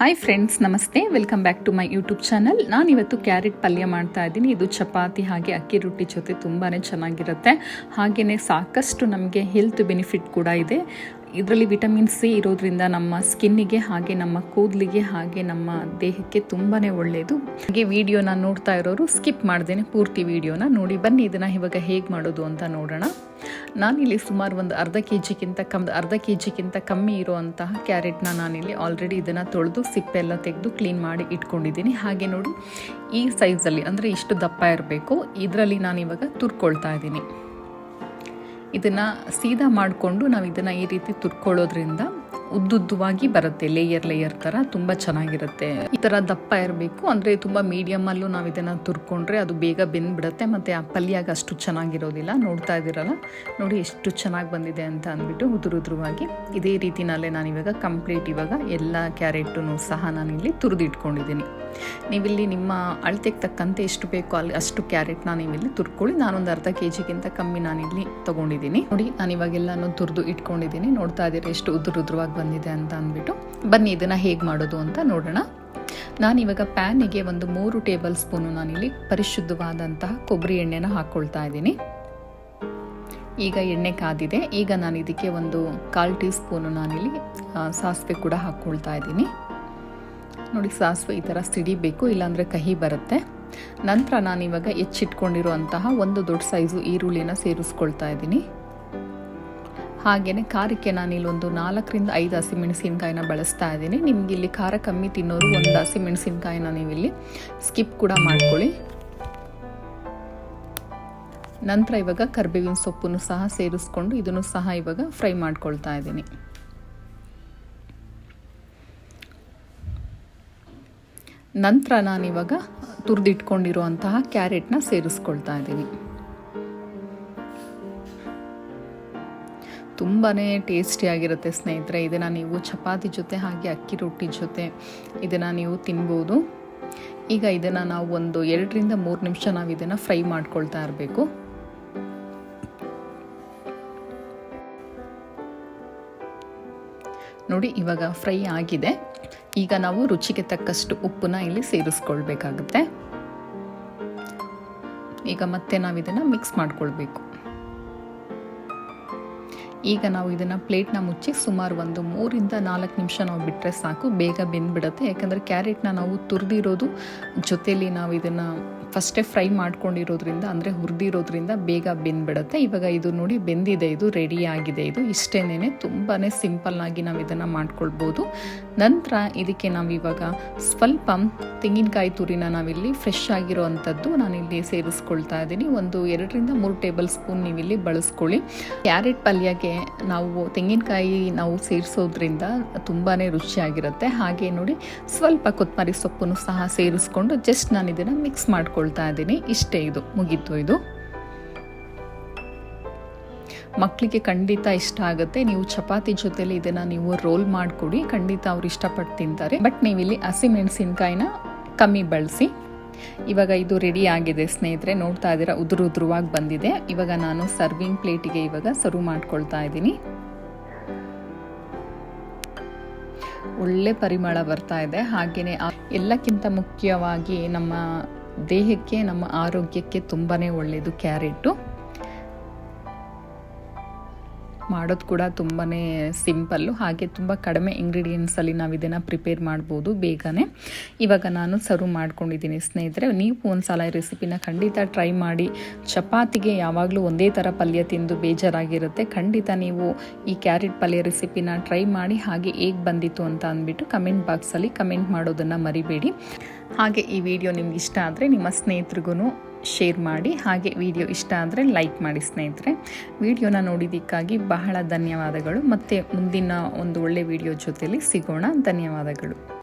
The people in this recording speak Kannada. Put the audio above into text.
ಹಾಯ್ ಫ್ರೆಂಡ್ಸ್ ನಮಸ್ತೆ. Welcome back to my YouTube channel ನಾನಿವತ್ತು ಕ್ಯಾರೆಟ್ ಪಲ್ಯ ಮಾಡ್ತಾ ಇದ್ದೀನಿ. ಇದು ಚಪಾತಿ ಹಾಗೆ ಅಕ್ಕಿ ರೊಟ್ಟಿ ಜೊತೆ ತುಂಬಾ ಚೆನ್ನಾಗಿರುತ್ತೆ. ಹಾಗೆಯೇ ಸಾಕಷ್ಟು ನಮಗೆ ಹೆಲ್ತ್ ಬೆನಿಫಿಟ್ ಕೂಡ ಇದೆ. ಇದರಲ್ಲಿ ವಿಟಮಿನ್ ಸಿ ಇರೋದ್ರಿಂದ ನಮ್ಮ ಸ್ಕಿನ್ನಿಗೆ ಹಾಗೆ ನಮ್ಮ ಕೂದಲಿಗೆ ಹಾಗೆ ನಮ್ಮ ದೇಹಕ್ಕೆ ತುಂಬಾ ಒಳ್ಳೆಯದು ಹಾಗೆ ವಿಡಿಯೋನ ನೋಡ್ತಾ ಇರೋರು ಸ್ಕಿಪ್ ಮಾಡ್ದೇನೆ ಪೂರ್ತಿ ವಿಡಿಯೋನ ನೋಡಿ. ಬನ್ನಿ ಇದನ್ನು ಇವಾಗ ಹೇಗೆ ಮಾಡೋದು ಅಂತ ನೋಡೋಣ. ನಾನಿಲ್ಲಿ ಸುಮಾರು ಒಂದು ಅರ್ಧ ಕೆ ಜಿಗಿಂತ ಕಮ್, ಅರ್ಧ ಕೆ ಜಿಗಿಂತ ಕಮ್ಮಿ ಇರುವಂತಹ ಕ್ಯಾರೆಟ್ನ ನಾನಿಲ್ಲಿ ಆಲ್ರೆಡಿ ಇದನ್ನು ತೊಳೆದು ಸಿಪ್ಪೆಲ್ಲ ತೆಗೆದು ಕ್ಲೀನ್ ಮಾಡಿ ಇಟ್ಕೊಂಡಿದ್ದೀನಿ. ಹಾಗೆ ನೋಡಿ ಈ ಸೈಜಲ್ಲಿ ಅಂದರೆ ಇಷ್ಟು ದಪ್ಪ ಇರಬೇಕು. ಇದರಲ್ಲಿ ನಾನಿವಾಗ ತುರ್ಕೊಳ್ತಾ ಇದ್ದೀನಿ. ಇದನ್ನು ಸೀದಾ ಮಾಡಿಕೊಂಡು ನಾವು ಇದನ್ನು ಈ ರೀತಿ ತುರ್ಕೊಳ್ಳೋದ್ರಿಂದ ಉದ್ದುದ್ದವಾಗಿ ಬರುತ್ತೆ ಲೇಯರ್ ಲೇಯರ್ ಥರ ತುಂಬ ಚೆನ್ನಾಗಿರುತ್ತೆ. ಈ ಥರ ದಪ್ಪ ಇರಬೇಕು, ಅಂದರೆ ತುಂಬ ಮೀಡಿಯಮಲ್ಲೂ ನಾವು ಇದನ್ನು ತುರ್ಕೊಂಡ್ರೆ ಅದು ಬೇಗ ಬೆಂದ್ಬಿಡುತ್ತೆ, ಮತ್ತು ಆ ಪಲ್ಯಾಗ ಅಷ್ಟು ಚೆನ್ನಾಗಿರೋದಿಲ್ಲ. ನೋಡ್ತಾ ಇದ್ದೀರಲ್ಲ? ನೋಡಿ ಎಷ್ಟು ಚೆನ್ನಾಗಿ ಬಂದಿದೆ ಅಂತ ಅಂದ್ಬಿಟ್ಟು ಉದುರು ಉದುರುವಾಗಿ ಇದೇ ರೀತಿನಲ್ಲೇ ನಾನಿವಾಗ ಕಂಪ್ಲೀಟ್ ಇವಾಗ ಎಲ್ಲ ಕ್ಯಾರೆಟನ್ನು ಸಹ ನಾನಿಲ್ಲಿ ತುರಿದಿಟ್ಕೊಂಡಿದ್ದೀನಿ. ನೀವಿಲ್ಲಿ ನಿಮ್ಮ ಅಳತೆಗೆ ತಕ್ಕಂತೆ ಎಷ್ಟು ಬೇಕೋ ಅಲ್ಲಿ ಅಷ್ಟು ಕ್ಯಾರೆಟ್ನ ನೀವಿಲ್ಲಿ ತುರ್ಕೊಳ್ಳಿ. ನಾನೊಂದು ಅರ್ಧ ಕೆ ಜಿಗಿಂತ ಕಮ್ಮಿ ನಾನಿಲ್ಲಿ ತೊಗೊಂಡಿದ್ದೀನಿ. ನೋಡಿ, ನಾನು ಇವಾಗೆಲ್ಲನೂ ತುರಿದು ಇಟ್ಕೊಂಡಿದ್ದೀನಿ. ನೋಡ್ತಾ ಇದ್ದೀರಿ ಎಷ್ಟು ಉದುರು ಉದುರುವಾಗಿ ಬಂದಿದೆ ಅಂತ ಅಂದ್ಬಿಟ್ಟು, ಬನ್ನಿ ಇದನ್ನು ಹೇಗೆ ಮಾಡೋದು ಅಂತ ನೋಡೋಣ. ನಾನಿವಾಗ ಪ್ಯಾನಿಗೆ ಒಂದು ಮೂರು ಟೇಬಲ್ ಸ್ಪೂನು ನಾನಿಲ್ಲಿ ಪರಿಶುದ್ಧವಾದಂತಹ ಕೊಬ್ಬರಿ ಎಣ್ಣೆನ ಹಾಕ್ಕೊಳ್ತಾ ಇದ್ದೀನಿ. ಈಗ ಎಣ್ಣೆ ಕಾದಿದೆ. ಈಗ ನಾನು ಇದಕ್ಕೆ ಒಂದು ಕಾಲು ಟೀ ಸ್ಪೂನು ನಾನಿಲ್ಲಿ ಸಾಸಿವೆ ಕೂಡ ಹಾಕ್ಕೊಳ್ತಾ ಇದ್ದೀನಿ. ನೋಡಿ, ಸಾಸಿವೆ ಈ ಥರ ಸಿಡಿಬೇಕು ಇಲ್ಲಾಂದರೆ ಕಹಿ ಬರುತ್ತೆ. ನಂತರ ನಾನಿವಾಗ ಹೆಚ್ಚಿಟ್ಕೊಂಡಿರುವಂತಹ ಒಂದು ದೊಡ್ಡ ಸೈಜು ಈರುಳ್ಳಿನ ಸೇರಿಸ್ಕೊಳ್ತಾ ಇದ್ದೀನಿ. ಹಾಗೆಯೇ ಖಾರಕ್ಕೆ ನಾನಿಲ್ಲೊಂದು ನಾಲ್ಕರಿಂದ ಐದು ಹಸಿಮೆಣಸಿನ್ಕಾಯಿನ ಬಳಸ್ತಾ ಇದ್ದೀನಿ. ನಿಮ್ಗೆ ಇಲ್ಲಿ ಖಾರ ಕಮ್ಮಿ ತಿನ್ನೋರು ಒಂದು ಹಸಿಮೆಣಸಿನ್ಕಾಯಿನ ನೀವಿಲ್ಲಿ ಸ್ಕಿಪ್ ಕೂಡ ಮಾಡ್ಕೊಳ್ಳಿ. ನಂತರ ಇವಾಗ ಕರ್ಬೇವಿನ ಸೊಪ್ಪನ್ನು ಸಹ ಸೇರಿಸ್ಕೊಂಡು ಇದನ್ನು ಸಹ ಇವಾಗ ಫ್ರೈ ಮಾಡ್ಕೊಳ್ತಾ ಇದ್ದೀನಿ. ನಂತರ ನಾನಿವಾಗ ತುರಿದಿಟ್ಕೊಂಡಿರುವಂತಹ ಕ್ಯಾರೆಟ್ನ ಸೇರಿಸ್ಕೊಳ್ತಾ ಇದ್ದೀನಿ. ತುಂಬಾ ಟೇಸ್ಟಿಯಾಗಿರುತ್ತೆ ಸ್ನೇಹಿತರೆ. ಇದನ್ನು ನೀವು ಚಪಾತಿ ಜೊತೆ ಹಾಗೆ ಅಕ್ಕಿ ರೊಟ್ಟಿ ಜೊತೆ ಇದನ್ನು ನೀವು ತಿನ್ಬೋದು. ಈಗ ಇದನ್ನು ನಾವು ಒಂದು ಎರಡರಿಂದ ಮೂರು ನಿಮಿಷ ನಾವು ಇದನ್ನು ಫ್ರೈ ಮಾಡ್ಕೊಳ್ತಾ ಇರಬೇಕು. ನೋಡಿ, ಇವಾಗ ಫ್ರೈ ಆಗಿದೆ. ಈಗ ನಾವು ರುಚಿಗೆ ತಕ್ಕಷ್ಟು ಉಪ್ಪನ್ನ ಇಲ್ಲಿ ಸೇರಿಸ್ಕೊಳ್ಬೇಕಾಗುತ್ತೆ. ಈಗ ಮತ್ತೆ ನಾವು ಇದನ್ನು ಮಿಕ್ಸ್ ಮಾಡ್ಕೊಳ್ಬೇಕು. ಈಗ ನಾವು ಇದನ್ನು ಪ್ಲೇಟ್ನ ಮುಚ್ಚಿ ಸುಮಾರು ಒಂದು ಮೂರಿಂದ ನಾಲ್ಕು ನಿಮಿಷ ನಾವು ಬಿಟ್ಟರೆ ಸಾಕು. ಬೇಗ ಬೆಂದ್ಬಿಡುತ್ತೆ. ಯಾಕಂದರೆ ಕ್ಯಾರೆಟ್ನ ನಾವು ತುರಿದಿರೋದು ಜೊತೆಯಲ್ಲಿ ನಾವು ಇದನ್ನು ಫಸ್ಟೇ ಫ್ರೈ ಮಾಡ್ಕೊಂಡಿರೋದ್ರಿಂದ, ಅಂದರೆ ಹುರಿದಿರೋದ್ರಿಂದ ಬೇಗ ಬೆಂದ್ಬಿಡುತ್ತೆ. ಇವಾಗ ಇದು ನೋಡಿ ಬೆಂದಿದೆ, ಇದು ರೆಡಿ ಆಗಿದೆ. ಇದು ಇಷ್ಟೇನೇ ತುಂಬಾ ಸಿಂಪಲ್ಲಾಗಿ ನಾವು ಇದನ್ನು ಮಾಡ್ಕೊಳ್ಬೋದು. ನಂತರ ಇದಕ್ಕೆ ನಾವು ಇವಾಗ ಸ್ವಲ್ಪ ತೆಂಗಿನಕಾಯಿ ತುರಿನ ನಾವಿಲ್ಲಿ ಫ್ರೆಶ್ ಆಗಿರೋ ಅಂಥದ್ದು ನಾನಿಲ್ಲಿ ಸೇರಿಸ್ಕೊಳ್ತಾ ಇದ್ದೀನಿ. ಒಂದು ಎರಡರಿಂದ ಮೂರು ಟೇಬಲ್ ಸ್ಪೂನ್ ನೀವಿಲ್ಲಿ ಬಳಸ್ಕೊಳ್ಳಿ. ಕ್ಯಾರೆಟ್ ಪಲ್ಯಕ್ಕೆ ನಾವು ತೆಂಗಿನಕಾಯಿ ನಾವು ಸೇರಿಸೋದ್ರಿಂದ ತುಂಬಾ ರುಚಿಯಾಗಿರುತ್ತೆ. ಹಾಗೆ ನೋಡಿ ಸ್ವಲ್ಪ ಕೊತ್ತಂಬರಿ ಸೊಪ್ಪನ್ನು ಸಹ ಸೇರಿಸ್ಕೊಂಡು ಜಸ್ಟ್ ನಾನು ಇದನ್ನು ಮಿಕ್ಸ್ ಮಾಡ್ಕೊಂಡು ಮಾಡ್ಕೊಳ್ತಾ ಇದ್ದೀನಿ. ಇಷ್ಟೇ ಇದು. ಮುಗೀತು ಇದು. ಮಕ್ಕಳಿಗೆ ಖಂಡಿತ ಇಷ್ಟ ಆಗುತ್ತೆ. ನೀವು ಚಪಾತಿ ಜೊತೆಲಿ ಇದನ್ನು ನೀವು ರೋಲ್ ಮಾಡಿಕೊಡಿ. ಖಂಡಿತ ಅವ್ರು ಇಷ್ಟಪಟ್ಟು ತಿಂತಾರೆ. ಬಟ್ ನೀವಿಲ್ಲಿ ಹಸಿಮೆಣಸಿನ್ಕಾಯಿನ ಕಮ್ಮಿ ಬಳಸಿ. ಇವಾಗ ಇದು ರೆಡಿ ಆಗಿದೆ ಸ್ನೇಹಿತರೆ. ನೋಡ್ತಾ ಇದ್ದೀರಾ, ಉದುರು ಉದುರುವಾಗಿ ಬಂದಿದೆ. ಇವಾಗ ನಾನು ಸರ್ವಿಂಗ್ ಪ್ಲೇಟಿಗೆ ಇವಾಗ ಸರ್ವ್ ಮಾಡ್ಕೊಳ್ತಾ ಇದ್ದೀನಿ. ಒಳ್ಳೆ ಪರಿಮಳ ಬರ್ತಾ ಇದೆ. ಹಾಗೆಯೇ ಎಲ್ಲಕ್ಕಿಂತ ಮುಖ್ಯವಾಗಿ ನಮ್ಮ ದೇಹಕ್ಕೆ ನಮ್ಮ ಆರೋಗ್ಯಕ್ಕೆ ತುಂಬಾ ಒಳ್ಳೆಯದು ಕ್ಯಾರೆಟು ಮಾಡೋದು ಕೂಡ ತುಂಬಾ ಸಿಂಪಲ್ಲು. ಹಾಗೆ ತುಂಬ ಕಡಿಮೆ ಇಂಗ್ರೀಡಿಯೆಂಟ್ಸಲ್ಲಿ ನಾವು ಇದನ್ನು ಪ್ರಿಪೇರ್ ಮಾಡ್ಬೋದು ಬೇಗನೆ. ಇವಾಗ ನಾನು ಸರ್ವ್ ಮಾಡ್ಕೊಂಡಿದ್ದೀನಿ. ಸ್ನೇಹಿತರೆ, ನೀವು ಒಂದು ಸಲ ಈ ರೆಸಿಪಿನ ಖಂಡಿತ ಟ್ರೈ ಮಾಡಿ. ಚಪಾತಿಗೆ ಯಾವಾಗಲೂ ಒಂದೇ ಥರ ಪಲ್ಯ ತಿಂದು ಬೇಜಾರಾಗಿರುತ್ತೆ. ಖಂಡಿತ ನೀವು ಈ ಕ್ಯಾರೆಟ್ ಪಲ್ಯ ರೆಸಿಪಿನ ಟ್ರೈ ಮಾಡಿ ಹಾಗೆ ಹೇಗೆ ಬಂದಿತ್ತು ಅಂತ ಅಂದ್ಬಿಟ್ಟು ಕಮೆಂಟ್ ಬಾಕ್ಸಲ್ಲಿ ಕಮೆಂಟ್ ಮಾಡೋದನ್ನು ಮರಿಬೇಡಿ. ಹಾಗೆ ಈ ವಿಡಿಯೋ ನಿಮ್ಗೆ ಇಷ್ಟ ಆದರೆ ನಿಮ್ಮ ಸ್ನೇಹಿತರಿಗೂ ಶೇರ್ ಮಾಡಿ, ಹಾಗೆ ವಿಡಿಯೋ ಇಷ್ಟ ಆದರೆ ಲೈಕ್ ಮಾಡಿ ಸ್ನೇಹಿತರೆ. ವಿಡಿಯೋನ ನೋಡಿದ್ದಕ್ಕಾಗಿ ಬಹಳ ಧನ್ಯವಾದಗಳು. ಮತ್ತು ಮುಂದಿನ ಒಂದು ಒಳ್ಳೆ ವಿಡಿಯೋ ಜೊತೆಯಲ್ಲಿ ಸಿಗೋಣ. ಧನ್ಯವಾದಗಳು.